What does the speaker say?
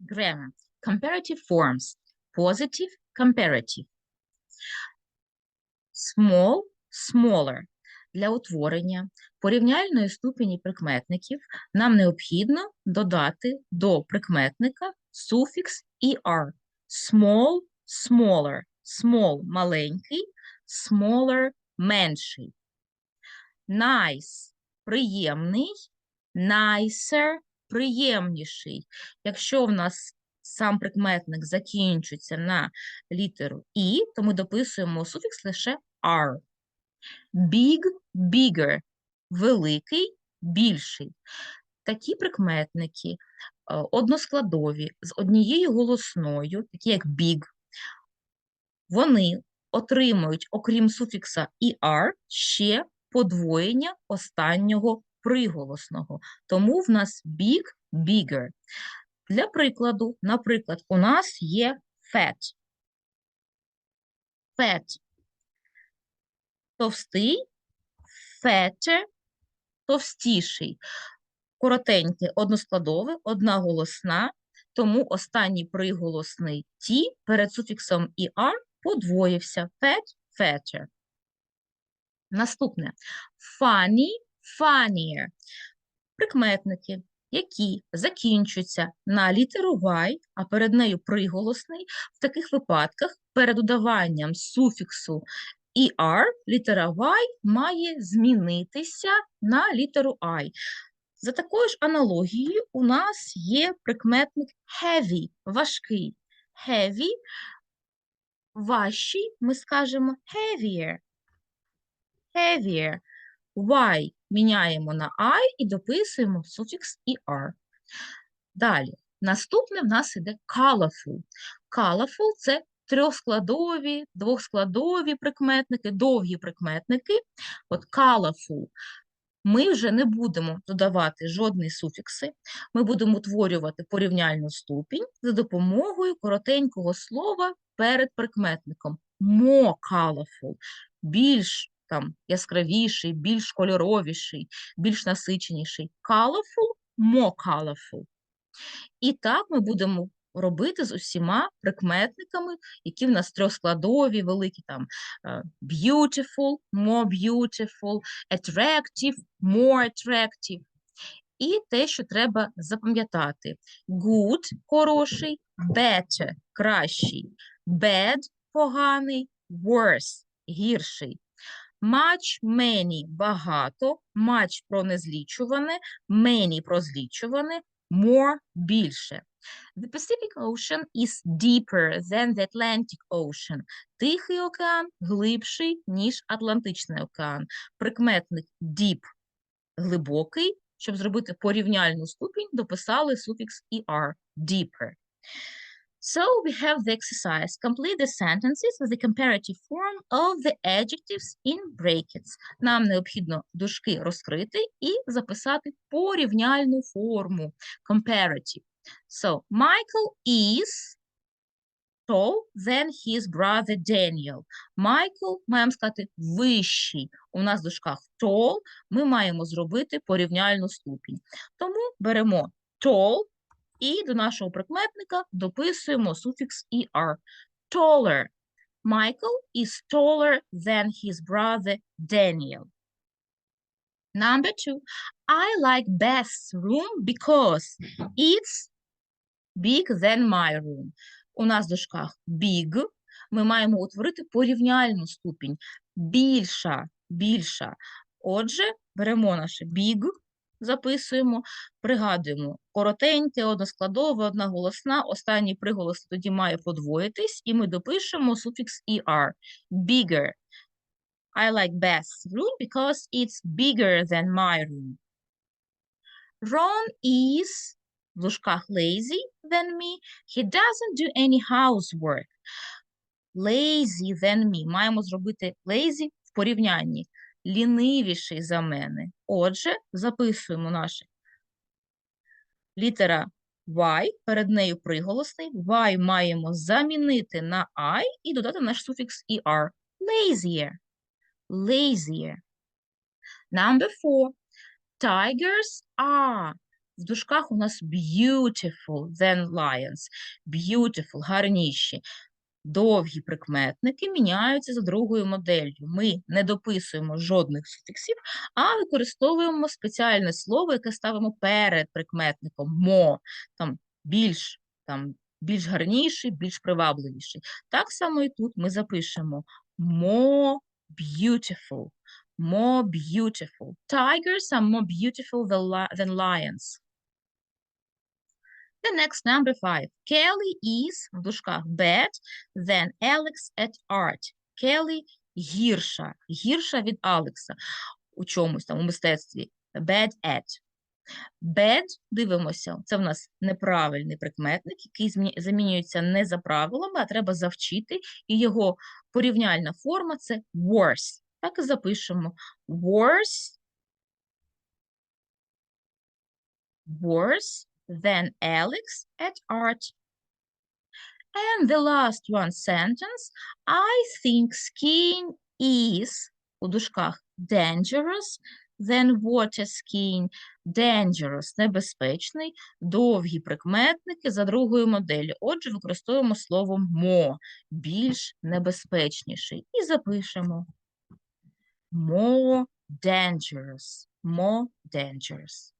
Grammar. Comparative forms. Positive, comparative. Small, smaller. Для утворення порівняльної ступені прикметників нам необхідно додати до прикметника суфікс er. Small, smaller. Small – маленький, smaller – менший. Nice – приємний, nicer – приємніший. Якщо в нас сам прикметник закінчується на літеру «і», то ми дописуємо суфікс лише «r». Big – bigger – великий, більший. Такі прикметники е, односкладові з однією голосною, такі як big, вони отримують, окрім суфікса «er», ще подвоєння останнього приголосного. Тому в нас big – bigger. Для прикладу, наприклад, у нас є fat. Fat. Товстий, fatter – товстіший. Коротеньке односкладове, одна голосна, тому останній приголосний «ті» перед суфіксом «er» подвоївся. Fat – fatter. Наступне. Funny – funnier. Прикметники які закінчуються на літеру Y, а перед нею приголосний, в таких випадках перед додаванням суфіксу «er» літера Y має змінитися на літеру I. За такою ж аналогією у нас є прикметник heavy – важкий. Heavy – важчий, ми скажемо heavier. Heavier. Y міняємо на I і дописуємо суфікс «er». Далі, наступне в нас іде colorful. Colorful – це трьохскладові, двохскладові прикметники, довгі прикметники. От colorful ми вже не будемо додавати жодні суфікси, ми будемо утворювати порівняльну ступінь за допомогою коротенького слова перед прикметником. More colorful – більш там яскравіший, більш кольоровіший, більш насиченіший. Colorful – more colorful. І так ми будемо робити з усіма прикметниками, які в нас трьохскладові, великі там е, beautiful, more beautiful, attractive, more attractive. І те, що треба запам'ятати: good – хороший, better – кращий, bad – поганий, worse – гірший. Much, many – багато, much – про незлічуване, many – про злічуване, more – більше. The Pacific Ocean is deeper than the Atlantic Ocean. Тихий океан глибший, ніж Атлантичний океан. Прикметник deep – глибокий. Щоб зробити порівняльну ступінь, дописали суфікс er – deeper. So we have the exercise. Complete the sentences with the comparative form of the adjectives in brackets. Нам необхідно дужки розкрити і записати порівняльну форму. Comparative. So, Michael is tall than his brother Daniel. Michael, маємо сказати, вищий. У нас в дужках tall, ми маємо зробити порівняльну ступінь. Тому беремо tall, і до нашого прикметника дописуємо суфікс er. Taller. Michael is taller than his brother Daniel. Number two, I like Beth's room because it's big than my room. У нас в дужках big. Ми маємо утворити порівняльну ступінь. Більша, більша. Отже, беремо наше big, записуємо, пригадуємо коротеньке, односкладове, одна голосна, останній приголос тоді має подвоїтись, і ми допишемо суфікс er. Bigger. I like Beth's room because it's bigger than my room. Ron is в дужках lazy than me. He doesn't do any housework. Lazy than me. Маємо зробити lazy в порівнянні лінивіший за мене. Отже, записуємо наше літера Y, перед нею приголосний. Y маємо замінити на I і додати наш суфікс ER. Lazier. Lazier. Number four. Tigers are. В дужках у нас beautiful than lions. Beautiful, гарніші. Довгі прикметники міняються за другою моделлю. Ми не дописуємо жодних суфіксів, а використовуємо спеціальне слово, яке ставимо перед прикметником more. Там більш, там, більш гарніший, більш привабливіший. Так само і тут ми запишемо more beautiful. More beautiful. Tigers are more beautiful than lions. The next number five. Kelly is в дужках bad than Alex at art. Kelly гірша, гірша від Алекса у чомусь там у мистецтві. Bad at. Bad, дивимося, це в нас неправильний прикметник, який замінюється не за правилами, а треба завчити, і його порівняльна форма це worse. Так і запишемо. Worse, worse than Alex at art. And the last one sentence. I think skiing is у дужках dangerous than water skiing. Dangerous – небезпечний, довгі прикметники за другою моделлю. Отже, використовуємо слово more – більш небезпечніший. І запишемо more dangerous, more dangerous.